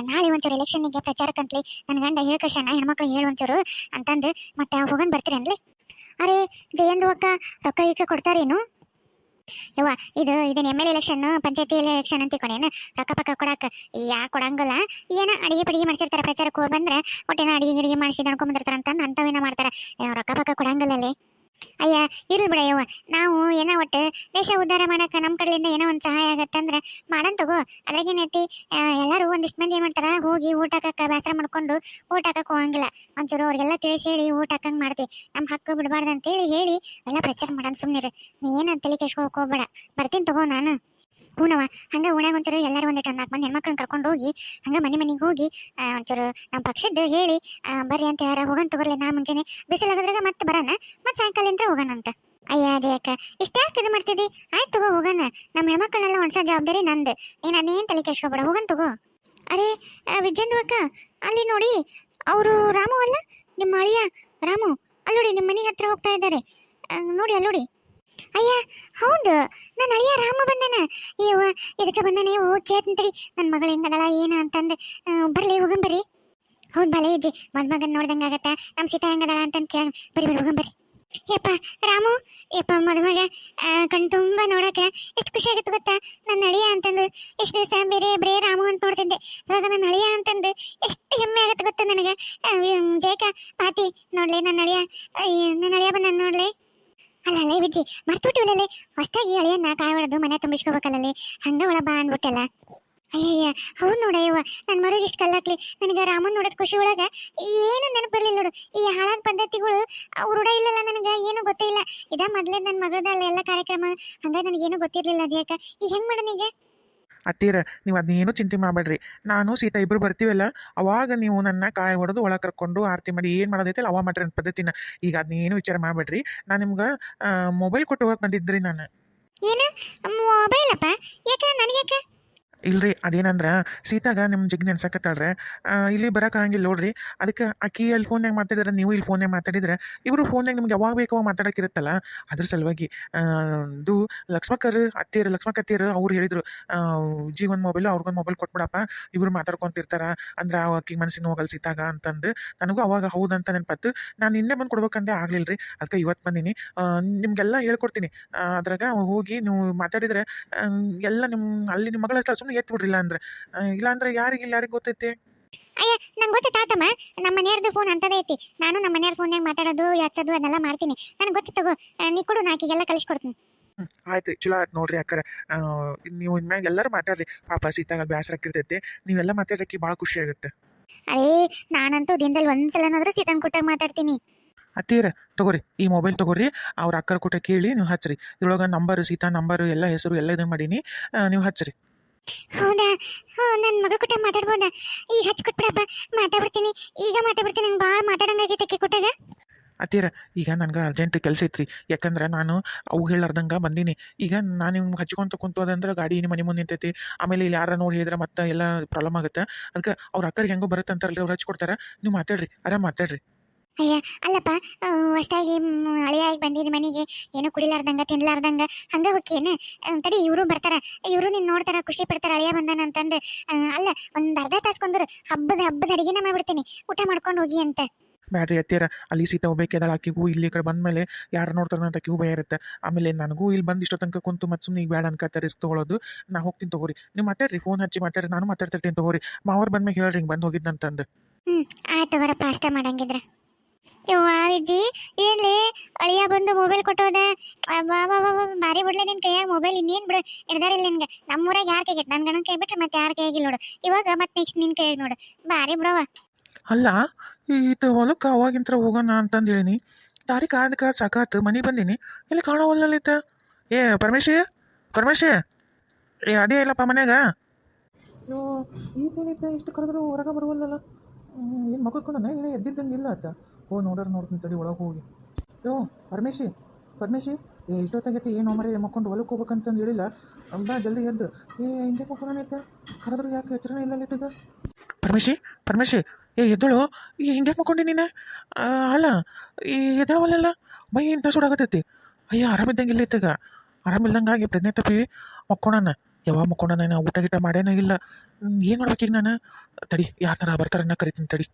S1: ನಾಳೆ ಒಂಚೂರು ಎಲೆಕ್ಷನ್ಗೆ ಪ್ರಚಾರಕ್ಕಂತಲಿ ನನ್ನ ಗಂಡ ಹೇಳ್ಕಶನ ಹೆಣ್ಮಕ್ಳು ಹೇಳು ಒಂಚೂರು ಅಂತಂದು ಮತ್ತೆ ಹೋಗನ್ ಬರ್ತೀರೇನ್ಲಿ ಅರೆ, ಜಯಂದು ಅಕ್ಕ, ರೊಕ್ಕ ಈಕ ಕೊಡ್ತಾರೇನು? ಯವ್ವ, ಇದು ಇದನ್ನ ಎಂ ಎಲ್ ಎಲೆಕ್ಷನ್ ಪಂಚಾಯತಿ ಎಲೆಕ್ಷನ್ ಅಂತ ಕೊನೇನು ರೊಕ್ಕ ಪಕ್ಕ ಕೊಡಾಕ, ಯಾ ಕೊಡಂಗಲ್ಲ? ಏನ ಅಡಿಗೆ ಪಡಿಗೆ ಮಾಡ್ಸಿರ್ತಾರೆ ಪ್ರಚಾರಕ್ಕೆ ಬಂದ್ರೆ, ಒಟ್ಟೇನ ಅಡಿಗೆ ಗಿಡಿಗೆ ಮಾಡಿಸಿ ಅಂತ ಅಂತವೇನ ಮಾಡ್ತಾರೆ? ರೊಕ್ಕ ಪಕ್ಕ ಕೊಡಂಗಲ್ಲಲ್ಲಿ ಅಯ್ಯ, ಇರ್ಲಿ ಬಿಡ ಯವ್ವ. ನಾವು ಏನೋ ಒಟ್ಟು ದೇಶ ಉದ್ಧಾರ ಮಾಡಕ್ಕೆ ನಮ್ಮ ಕಡೆಯಿಂದ ಏನೋ ಒಂದು ಸಹಾಯ ಆಗತ್ತಂದ್ರೆ ಮಾಡನ್ ತಗೋ. ಅದ್ರಾಗೇನೈತಿ ಎಲ್ಲರೂ ಒಂದಿಷ್ಟು ಮಂದಿ ಏನು ಮಾಡ್ತಾರ, ಹೋಗಿ ಊಟ ಹಾಕಕ್ಕ ಬೇಸರ ಮಾಡ್ಕೊಂಡು ಊಟ ಹಾಕಕ್ ಹೋಗಂಗಿಲ್ಲ. ಒಂಚೂರು ಅವ್ರಿಗೆಲ್ಲ ತಿಳಿಸಿ ಹೇಳಿ ಊಟ ಹಾಕಂಗ್ ಮಾಡ್ತೀವಿ. ನಮ್ಮ ಹಕ್ಕು ಬಿಡಬಾರ್ದು ಅಂತೇಳಿ ಹೇಳಿ ಎಲ್ಲ ಪ್ರಚಾರ ಮಾಡೋಣ ಸುಮ್ಮನೆ ನೀ ಏನು ತಲೆ ಹೋಗ್ಬೇಡ. ಬರ್ತೀನಿ ತಗೋ ನಾನು. ಹೂನವ ಹಂಗೆ ಓಣ್ಯಾಗ ಒಂಚೂರು ಎಲ್ಲರೂ ಒಂದಿಟ್ಟು ನಾಲ್ಕು ಮಂದಿ ಹೆಣ್ಮಕ್ಳನ್ನ ಕರ್ಕೊಂಡು ಹೋಗಿ, ಹಂಗೆ ಮನೆ ಮನೆಗೆ ಹೋಗಿ ಒಂಚೂರು ನಮ್ಮ ಪಕ್ಷದ್ದು ಹೇಳಿ ಬರ್ರಿ ಅಂತ ಯಾರ ಹೋಗನ್ ತಗೋರ್ಲಿ ನಾ ಮುಂಚೆನೆ. ಬಿಸಿಲಾಗದ್ರಾಗ ಮತ್ತೆ ಬರೋಣ ಮತ್ತೆ ಸಾಯಂಕಾಲಿಂದ ಹೋಗೋಣ ಅಂತ. ಅಯ್ಯ ಜಯಕ್ಕ ಇಷ್ಟ್ಯಾಕೆ ಇದು ಮಾಡ್ತಿದ್ದಿ ಆಯ್ತು ತಗೋ ಹೋಗೋಣ ನಮ್ಮ ಹೆಣ್ಮಕ್ಳನ್ನೆಲ್ಲ ಒಣಸೋ ಜವಾಬ್ದಾರಿ ನಂದು. ನೀನು ಅದೇನು ತಲೆ ಕೆಸ್ಕೊಬೇಡ ಹೋಗನ್ ತಗೋ. ಅರೆ ವಿಜಯಂದು ಅಕ್ಕ, ಅಲ್ಲಿ ನೋಡಿ, ಅವರು ರಾಮು ಅಲ್ಲ? ನಿಮ್ಮ ಅಳಿಯ ರಾಮು ಅಲ್ಲಿ ನಿಮ್ಮ ಮನೆ ಹತ್ರ ಹೋಗ್ತಾ ಇದ್ದಾರೆ. ನೋಡಿ ಅಲ್ಲಿ ಅಯ್ಯ, ಹೌದು. ನನ್ನ ಅಳಿಯ ರಾಮ ಬಂದನ. ಅಯ್ಯವ್ವ ಇದಕ್ಕೆ ಬಂದನೆ ಓ ಕೇಳ್ತೀನಿ ನನ್ನ ಮಗಳು ಹೆಂಗದಳ, ಏನು ಅಂತಂದು ಬರಲಿ ಹೋಗಂ ಬರ್ರಿ ಹೌದು ಬಲೆ ಅಜ್ಜಿ ಮದ್ಮಗನ್ ನೋಡ್ದಂಗೆ ಆಗತ್ತ? ನಮ್ಮ ಸೀತಾ ಹೆಂಗದಳ ಅಂತಂದು ಕೇಳ ಬರಿ ಬರಿ ಹೋಗಂ ಯಪ್ಪ, ರಾಮು, ಯಪ್ಪ ಮದುಮಗ ಕಣ್ ತುಂಬ ನೋಡಕ್ಕೆ ಎಷ್ಟು ಖುಷಿ ಆಗುತ್ತೆ ಗೊತ್ತಾ? ನನ್ನ ಅಳಿಯ ಅಂತಂದು, ಎಷ್ಟು ದಿವಸ ಬೇರೆ, ಬರೇ ರಾಮು ಅಂತ ನೋಡ್ತಿದ್ದೆ. ಇವಾಗ ನನ್ನ ಅಳಿಯ ಅಂತಂದು, ಎಷ್ಟು ಹೆಮ್ಮೆ ಆಗತ್ತೆ ಗೊತ್ತಾ ನನಗೆ? ಜಯಕ, ಪಾತಿ, ನೋಡ್ಲೆ ನನ್ನ ಅಳಿಯ ನನ್ನ ಅಳಿಯ ಬಂದ ನೋಡ್ಲಿ. ಅಲ್ಲ ಅಲ್ಲೇ ವಿಜ್ಜಿ ಮರ್ತುಬಿಟ್ಟಿವಲ್ಲೇ ಹೊಸ್ದಾಗಿ ಅಳಿಯನ್ನ ಕಾಯಿ ಹೊಡೆದು ಮನೆ ತುಂಬಿಸ್ಕೋಬೇಕಲ್ಲೇ ಹಂಗ ಒಳ ಬಾ ಅಂದ್ಬಿಟ್ಟಲ್ಲ. ಅಯ್ಯಯ್ಯ, ಹೌದು ನೋಡಯ್ಯವ್ವ ನನ್ನ ಮರುಗೆ ಇಷ್ಟು ಕಲ್ಲಾಕ್ಲಿ. ನನಗೆ ರಾಮನ್ ನೋಡೋದ್ ಖುಷಿ ಒಳಗ ಏನು ನೆನಪು ಬರ್ಲಿಲ್ಲ ನೋಡು. ಈ ಹಾಳಾದ ಪದ್ಧತಿಗಳು ರೂಢ ಇಲ್ಲಲ್ಲ ನನಗೆ, ಏನು ಗೊತ್ತೇ ಇಲ್ಲ. ಇದ ಮೊದ್ಲೇ ನನ್ನ ಮಗಳದಲ್ಲ ಎಲ್ಲ ಕಾರ್ಯಕ್ರಮ ಹಂಗ ನನಗೇನು ಗೊತ್ತಿರಲಿಲ್ಲ ಅಜಯಕ್ಕ. ಈಗ ಹೆಂಗ್ ಮಾಡೋಣ ಈಗ?
S3: ಅತ್ತೀರ, ನೀವು ಅದನ್ನೇನು ಚಿಂತೆ ಮಾಡಬೇಡ್ರಿ. ನಾನು, ಸೀತಾ ಇಬ್ಬರು ಬರ್ತೀವಲ್ಲ, ಅವಾಗ ನೀವು ನನ್ನ ಕಾಯಿ ಹೊಡೆದು ಒಳಗೆ ಕರ್ಕೊಂಡು ಆರತಿ ಮಾಡಿ, ಏನು ಮಾಡೋದೈತಲ್ಲ ಅವ ಮಾಡ್ರಿ ಅಂತ ಪದ್ಧತಿನ. ಈಗ ಅದನ್ನೇನು ವಿಚಾರ ಮಾಡಬೇಡ್ರಿ. ನಾನು ನಿಮ್ಗೆ ಮೊಬೈಲ್ ಕೊಟ್ಟು ಹೋಗಕ್ಕೆ ಬಂದಿದ್ರಿ ನಾನು.
S1: ಏನು? ಮೊಬೈಲ್ ಅಪ್ಪ? ಯಾಕೆ? ನನಗೆ
S3: ಇಲ್ರಿ ಅದೇನಂದ್ರೆ ಸೀತಾಗ ನಿಮ್ಮ ಜಿಗ್ನಿ ನೆನ್ಸಕತ್ತಾಳ್ರೆ ಇಲ್ಲಿ ಬರೋಕ್ಕಾಗಂಗಿಲ್ಲ ನೋಡ್ರಿ. ಅದಕ್ಕೆ ಆಕಿ ಅಲ್ಲಿ ಫೋನ್ಯಾಗ ಮಾತಾಡಿದ್ರೆ ನೀವು ಇಲ್ಲಿ ಫೋನ್ಯಾಗ ಮಾತಾಡಿದ್ರೆ ಇವರು ಫೋನ್ಯಾಗ ನಿಮ್ಗೆ ಯಾವಾಗ ಬೇಕು ಮಾತಾಡಕ್ಕಿರುತ್ತಲ್ಲ ಅದ್ರ ಸಲುವಾಗಿ ಇದು ಲಕ್ಷ್ಮಕರ್ ಅತ್ತಿಯರು ಲಕ್ಷ್ಮಕ್ಕತ್ತಿಯರು ಅವ್ರು ಹೇಳಿದ್ರು ಆ, ಜೀವನ್ ಮೊಬೈಲು ಅವ್ರಿಗೊಂದು ಮೊಬೈಲ್ ಕೊಟ್ಬಿಡಪ್ಪ. ಇವರು ಮಾತಾಡ್ಕೊಂತಿರ್ತಾರ. ಅಂದ್ರೆ ಅಕ್ಕಿ ಮನಸ್ಸಿನ ಹೋಗಲ್ ಸೀತಾಗ ಅಂತಂದು ನನಗೂ ಅವಾಗ ಹೌದಂತ ನೆನಪತ್ತು. ನಾನು ನಿನ್ನೆ ಬಂದು ಕೊಡ್ಬೇಕಂದೆ ಆಗ್ಲಿಲ್ರಿ. ಅದಕ್ಕೆ ಇವತ್ತು ಬಂದೀನಿ. ನಿಮಗೆಲ್ಲ ಹೇಳ್ಕೊಡ್ತೀನಿ. ಅದ್ರಾಗ ಹೋಗಿ ನೀವು ಮಾತಾಡಿದ್ರೆ ಎಲ್ಲ ನಿಮ್ಮ ಅಲ್ಲಿ ನಿಮ್ಮ ಮಗಳ ಸುಮ್ಮನೆ ಎತ್ತು ಬಿಡ್ರಿಲ್ಲ ಅಂದ್ರೆ? ಆ, ಇಲ್ಲ ಅಂದ್ರೆ ಯಾರಿಗಿಲ್ಲ ಯಾರಿಗೆ ಗೊತ್ತೈತೆ?
S1: ಅಯ್ಯ ನಂಗೆ ಗೊತ್ತಿತ್ತು ತಾತಮ್ಮ. ನಮ್ಮ ಮನೆಯವ್ರದ್ದು ಫೋನ್ ಅಂತದೇ ಐತಿ. ನಾನು ನಮ್ಮ ಮನೆಯವ್ರ ಫೋನ್ಯಾಗ ಮಾತಾಡೋದು ಹಚ್ಚೋದು ಅದನ್ನೆಲ್ಲ ಮಾಡ್ತೀನಿ. ನನಗೆ ಗೊತ್ತು ತಗೋ. ನೀ ಕೊಡು ನಾಕಿಗೆಲ್ಲ ಕಳಿಸ್ಕೊಡ್ತೀನಿ
S3: ಆಯ್ತು ಚಲೋ ಆಯ್ತು ನೋಡ್ರಿ ಅಕ್ಕರ. ನೀವು ಇನ್ಮ್ಯಾಗ ಎಲ್ಲರೂ ಮಾತಾಡ್ರಿ. ಪಾಪ ಸೀತಾಗ ಬೇಸರ ಆಗಿರ್ತೈತೆ ನೀವೆಲ್ಲ ಮಾತಾಡಕ್ಕೆ ಭಾಳ ಖುಷಿ ಆಗುತ್ತೆ.
S1: ಅರೇ ನಾನಂತೂ ದಿನದಲ್ಲಿ ಒಂದ್ಸಲನಾದ್ರೂ ಸೀತನ್ ಕೊಟ್ಟಾಗ ಮಾತಾಡ್ತೀನಿ.
S3: ಅತ್ತೀರ ತಗೋರಿ ಈ ಮೊಬೈಲ್ ತಗೋರಿ. ಅವ್ರ ಅಕ್ಕರ ಕೂಟ ಕೇಳಿ ನೀವು ಹಚ್ಚ್ರಿ ಇದ್ರೊಳಗೆ ನಂಬರ್ ಸೀತಾ ನಂಬರ್ ಎಲ್ಲ ಹೆಸರು ಎಲ್ಲ ಇದನ್ನ ಮಾಡೀನಿ. ನೀವು ಹಚ್ಚ್ರಿ
S1: ಹೌದಾ? ಹಾ ನನ್ನ ಮಗಳ ಕೂಟ ಮಾತಾಡ್ಬೋದಾ? ಈಗ ಹಚ್ಕೊಟ್ಬಿಡಪ್ಪ ಮಾತಾಡ್ಬಿಡ್ತೀನಿ. ಈಗ ಮಾತಾಡ್ಬಿಡ್ತೀನಿ, ನಂಗೆ ಭಾಳ ಮಾತಾಡಂಗಾಗೈತೆ ಅಕ್ಕಿ ಕೊಟ್ಟಾಗ
S3: ಅತ್ತೀರ, ಈಗ ನನಗೆ ಅರ್ಜೆಂಟ್ ಕೆಲಸ ಐತ್ರಿ. ಯಾಕಂದ್ರೆ ನಾನು ಅವು ಹೇಳಾರ್ದಂಗೆ ಬಂದೀನಿ. ಈಗ ನಾನು ನಿಮ್ಗೆ ಹಚ್ಕೊಂತ ಕುಂತು ಅದಂದ್ರೆ ಗಾಡಿ ನಿಮ್ಮ ಮನೆ ಮುಂದೆ ನಿಂತೈತಿ. ಆಮೇಲೆ ಇಲ್ಲಿ ಯಾರ ನೋಡಿ ಹೇಳಿದ್ರೆ ಮತ್ತೆ ಎಲ್ಲ ಪ್ರಾಬ್ಲಮ್ ಆಗುತ್ತೆ. ಅದಕ್ಕೆ ಅವ್ರ ಅಕ್ಕರಿಗೆ ಹೆಂಗೋ ಬರುತ್ತೆ ಅಂತಾರಲ್ರಿ ಅವ್ರು ಹಚ್ಕೊಡ್ತಾರೆ ನೀವು ಮಾತಾಡ್ರಿ, ಆರಾಮ್ ಮಾತಾಡ್ರಿ.
S1: ಅಯ್ಯ ಅಲ್ಲಪ್ಪ ಹೊಸ್ದಾಗಿ ಹಳೆಯಾಗಿ ಬಂದಿದ್ದು ಮನೆಗೆ ಏನು ಕುಡಿಲಾರ್ದಂಗ ತಿನ್ಲಾರ್ದಂಗ ಹಂಗ ಹೋಕೇನ ತಡಿ ಇವರು ಬರ್ತಾರ. ಇವರು ನಿನ್ನ ನೋಡ್ತಾರ ಖುಷಿ ಪಡ್ತಾರ ಅಳಿಯ ಬಂದಾನ ಅಂತಂದು. ಅಲ್ಲ ಒಂದ್ ಅರ್ಧ ತಾಸು ಕೊಂದ್ರು ಹಬ್ಬದ ಹಬ್ಬದ ಅಡಿಗೆನ ಮಾಡ್ಬಿಡ್ತೀನಿ. ಊಟ ಮಾಡ್ಕೊಂಡು ಹೋಗಿ ಅಂತ.
S3: ಬ್ಯಾಟ್ರಿ ಎತ್ತೀರ ಅಲ್ಲಿ ಸೀತಾ ಹೋಗ್ಬೇಕದಲ್ಲ ಆಕಿಗೂ ಇಲ್ಲಿ ಕಡೆ ಬಂದ್ಮೇಲೆ ಯಾರು ನೋಡ್ತಾರಂತ ಅಂತ ಕ್ಯೂ ಭಯ ಇರುತ್ತೆ. ಆಮೇಲೆ ನನಗೂ ಇಲ್ಲಿ ಬಂದು ಇಷ್ಟೋ ತನಕ ಕುಂತು ಮತ್ತೆ ಸುಮ್ಮನೆ ಈಗ ಬೇಡ ಅನ್ಕತ್ತ ರಿಸ್ಕ್ ತೊಗೊಳೋದು. ನಾ ಹೋಗ್ತೀನಿ ತಗೋರಿ. ನೀವು ಮಾತಾಡ್ರಿ ಫೋನ್ ಹಚ್ಚಿ ಮಾತಾಡ್ರಿ ನಾನು ಮಾತಾಡ್ತಿರ್ತೀನಿ ತಗೋರಿ. ಮಾವ್ರು ಬಂದ್ಮೇಲೆ ಹೇಳ್ರಿ ಹಿಂಗೆ ಬಂದು ಹೋಗಿದ್ದಂತಂದು
S1: ಹ್ಮ್ ಆಯ್ತು ತಗೋರಪ್ಪ ಅಷ್ಟೇ ಮಾಡಂಗಿದ್ರ. ವಿಜ್ಜಿ ಏನ್ಲಿ ಅಳಿಯ ಬಂದು ಮೊಬೈಲ್ ಕೊಟ್ಟೋದ. ಬಾ ಬಾ ಬಾ ಬಾ, ಬಾರಿ ಬಿಡ್ಲೆ ನಿನ್ ಕೈಯಾಗ ಮೊಬೈಲ್ ಇನ್ನೇನ್ ಬಿಡು ಹಿಡ್ದಾರಿಲ್ಲ ನಿನ್ಗೆ. ನಮ್ಮೂರಾಗ ಯಾರ ಕೈಗೆ? ನನ್ನ ಗಣನ್ ಕೈ ಬಿಟ್ರೆ ಮತ್ತೆ ಯಾರ ಕೈಯಾಗಿಲ್ಲ ನೋಡು. ಇವಾಗ ಮತ್ತೆ ನೆಕ್ಸ್ಟ್ ನಿನ್ ಕೈಯಾಗ ನೋಡು. ಬಾರಿ ಬಿಡವ
S3: ಅಲ್ಲ ಇದು ಹೊಲಕ್ಕೆ ಅವಾಗಿಂತ್ರ ಹೋಗೋಣ ಅಂತಂದು ಹೇಳಿನಿ ದಾರಿ ಕಾದ ಕಾದ ಸಾಕಾತು ಮನೆಗೆ ಬಂದೀನಿ. ಇಲ್ಲಿ ಕಾಣೋವಲ್ಲಿತ್ತ ಏ ಪರಮೇಶ್ ಪರಮೇಶ್. ಏ ಅದೇ ಇಲ್ಲಪ್ಪ ಮನ್ಯಾಗ. ಈ ಈತೇನಿತ್ತ ಇಷ್ಟು ಕರೆದ್ರು ಹೊರಗೆ ಬರುವಲ್ಲಲ್ಲ? ಏನು ಮಕ್ಕೊಂಡ ಏನು ಎದ್ದಿದ್ದಂಗೆ ಇಲ್ಲ ಆತ? ಹೋ ನೋಡ್ರ ನೋಡ್ತೀನಿ ತಡಿ, ಒಳಗೆ ಹೋಗಿ. ಯೋ, ಪರಮೇಶಿ ಪರಮೇಶಿ, ಏ, ಇಷ್ಟೊತ್ತಾಗೈತಿ, ಏನು ಮರಿ ಮಕ್ಕೊಂಡು ಹೊಲಕ್ಕೆ ಹೋಗ್ಬೇಕಂತಂದು ಹೇಳಿಲ್ಲ. ಅಂಬ, ಜಲ್ದಿ ಎದ್ದು. ಏ ಹಿಂಗೆ ಮಕ್ಕೊಂಡೈತೆ ಕರೆದ್ರು ಯಾಕೆ ಎಚ್ಚರನೇ ಇಲ್ಲ ಇತ್ತಗ ಪರಮೇಶಿ ಪರಮೇಶಿ, ಏ, ಎದ್ದಳು. ಈ ಹಿಂಗೆ ಮಕ್ಕೊಂಡಿ ನೀನು? ಅಲ್ಲ, ಈ ಎದ್ದಳವಲ್ಲ ಮೈ ಇಂಥ ಸುಡಾಗತೈತಿ. ಅಯ್ಯ, ಆರಾಮಿದ್ದಂಗೆ ಇಲ್ಲ ಇತ್ತಾಗ. ಆರಾಮಿಲ್ದಂಗಾಗಿ ಪ್ರಜ್ಞೆ ತಪ್ಪಿ ಮಕ್ಕೊಂಡನ ಯಾವಾಗ ಮಕ್ಕೊಂಡನ ಊಟ ಗೀಟ ಮಾಡೇನ ಇಲ್ಲ. ಏನು ಮಾಡ್ಬೇಕೀಗ ನಾನು? ತಡಿ, ಯಾರ ಥರ ಬರ್ತಾರನ್ನ ಕರಿತೀನಿ, ತಡಿ.